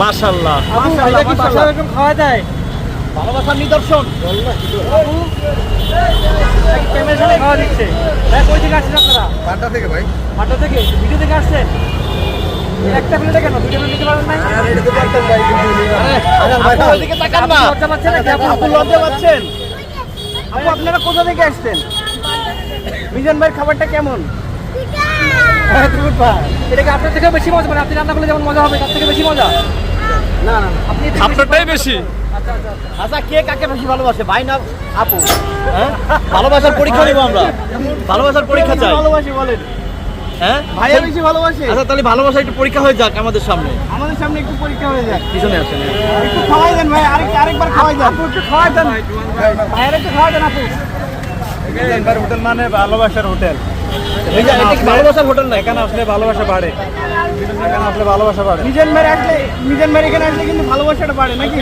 মাশাল্লাহ এটা কি বাসায় এরকম খাওয়া যায়? ভালোবাসার নিদর্শন। ক্যামেরার খাওয়া দিচ্ছে। ভাই কই থেকে আসছেন আপনারা। থেকে ভাই। থেকে? ভিডিও থেকে আসছেন? একটা প্লেটে কেন? দুটো প্লেট নিতে পারেন নাই এটা ভাই ওইদিকে তাকান না। লজ্জা পাচ্ছেন নাকি? আপু? আপু লজ্জা পাচ্ছেন। আপু আপনারা কোথা থেকে আসছেন? মিজান ভাইয়ের খাবারটা কেমন? এটা কি আপনার থেকে বেশি মজা? মানে আপনি রান্না করলে যেমন মজা হবে তার থেকে বেশি মজা? না আপনি আপনারটাই বেশি আচ্ছা আচ্ছা আচ্ছা। কে কাকে বেশি ভালোবাসে? ভাই না আপু? হ্যাঁ? ভালোবাসার পরীক্ষা নিব আমরা। ভালোবাসার পরীক্ষা চাই। ভালোবাসি বলেন? হ্যাঁ? ভাইয়া বেশি ভালোবাসে? আচ্ছা তাহলে ভালোবাসা একটু পরীক্ষা হয়ে যাক আমাদের সামনে। আমাদের সামনে একটু পরীক্ষা হয়ে যায় পিছনে আসেন একটু খাওয়াই দেন ভাই আরেক আরেকবার খাওয়াই দেন। আপু একটু খাওয়াই দেন। ভাইয়ের একটু খাওয়াই দেন আপু। হোটেল মানে ভালোবাসার হোটেল। ভালোবাসার হোটেল না? এখানে আসলে ভালোবাসা বাড়ে। এখানে আসলে ভালোবাসা বাড়ে। মিজান ভাই আসলে মিজান ভাই এখানে আসলে কিন্তু ভালোবাসাটা বাড়ে নাকি?